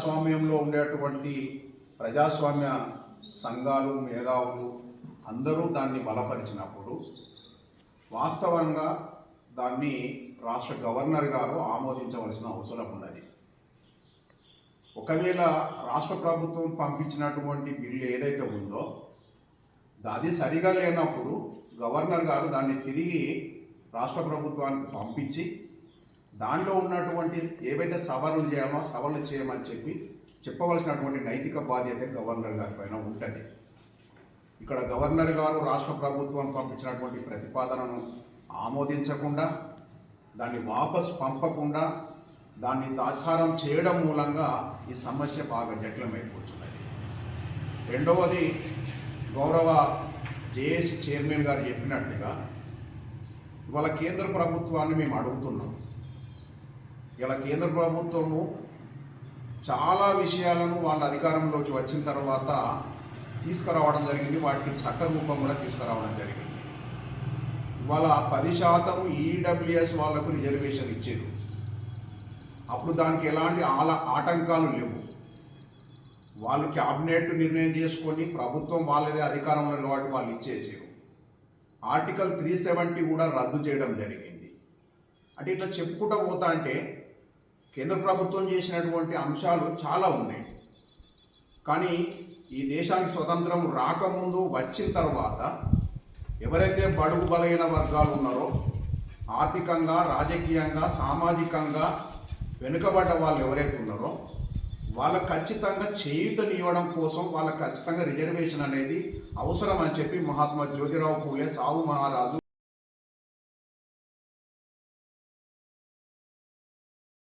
స్వామ్యంలో ఉండేటువంటి ప్రజాస్వామ్య సంఘాలు మేధావులు అందరూ దాన్ని బలపరిచినప్పుడు వాస్తవంగా దాన్ని రాష్ట్ర గవర్నర్ గారు ఆమోదించవలసిన అవసరం ఉన్నది. ఒకవేళ రాష్ట్ర ప్రభుత్వం పంపించినటువంటి బిల్లు ఏదైతే ఉందో అది సరిగా లేనప్పుడు గవర్నర్ గారు దాన్ని తిరిగి రాష్ట్ర ప్రభుత్వానికి పంపించి దానిలో ఉన్నటువంటి ఏవైతే సవరణలు చేయాలో సవరణలు చేయమని చెప్పి చెప్పవలసినటువంటి నైతిక బాధ్యత గవర్నర్ గారి పైన ఉంటుంది. ఇక్కడ గవర్నర్ గారు రాష్ట్ర ప్రభుత్వం పంపించినటువంటి ప్రతిపాదనను ఆమోదించకుండా దాన్ని వాపస్ పంపకుండా దాన్ని తాచారం చేయడం మూలంగా ఈ సమస్య బాగా జటిలమైపోతున్నది రెండవది గౌరవ జేఏసీ చైర్మన్ గారు చెప్పినట్టుగా ఇవాళ కేంద్ర ప్రభుత్వాన్ని మేము అడుగుతున్నాం. ఇలా కేంద్ర ప్రభుత్వము చాలా విషయాలను వాళ్ళ అధికారంలోకి వచ్చిన తర్వాత తీసుకురావడం జరిగింది. వాటికి చట్ట రూపం కూడా తీసుకురావడం జరిగింది. ఇవాళ పది శాతం ఈడబ్ల్యూఎస్ వాళ్ళకు రిజర్వేషన్ ఇచ్చేది అప్పుడు దానికి ఎలాంటి ఆల ఆటంకాలు లేవు. వాళ్ళు క్యాబినెట్ నిర్ణయం చేసుకొని ప్రభుత్వం వాళ్ళదే అధికారంలో ఉన్న కాబట్టి వాళ్ళు ఇచ్చేసారు. ఆర్టికల్ త్రీ సెవెంటీ కూడా రద్దు చేయడం జరిగింది. అంటే ఇట్లా చెప్పుకుంటా పోతా అంటే కేంద్ర ప్రభుత్వం చేసినటువంటి అంశాలు చాలా ఉన్నాయి. కానీ ఈ దేశానికి స్వతంత్రం రాకముందు వచ్చిన తర్వాత ఎవరైతే బడుగు బలైన వర్గాలు ఉన్నారో ఆర్థికంగా రాజకీయంగా సామాజికంగా వెనుకబడ్డ వాళ్ళు ఎవరైతే ఉన్నారో వాళ్ళకు ఖచ్చితంగా చేయూతనివ్వడం కోసం వాళ్ళకు ఖచ్చితంగా రిజర్వేషన్ అనేది అవసరం అని చెప్పి మహాత్మా జ్యోతిరావు పూలే సావు మహారాజు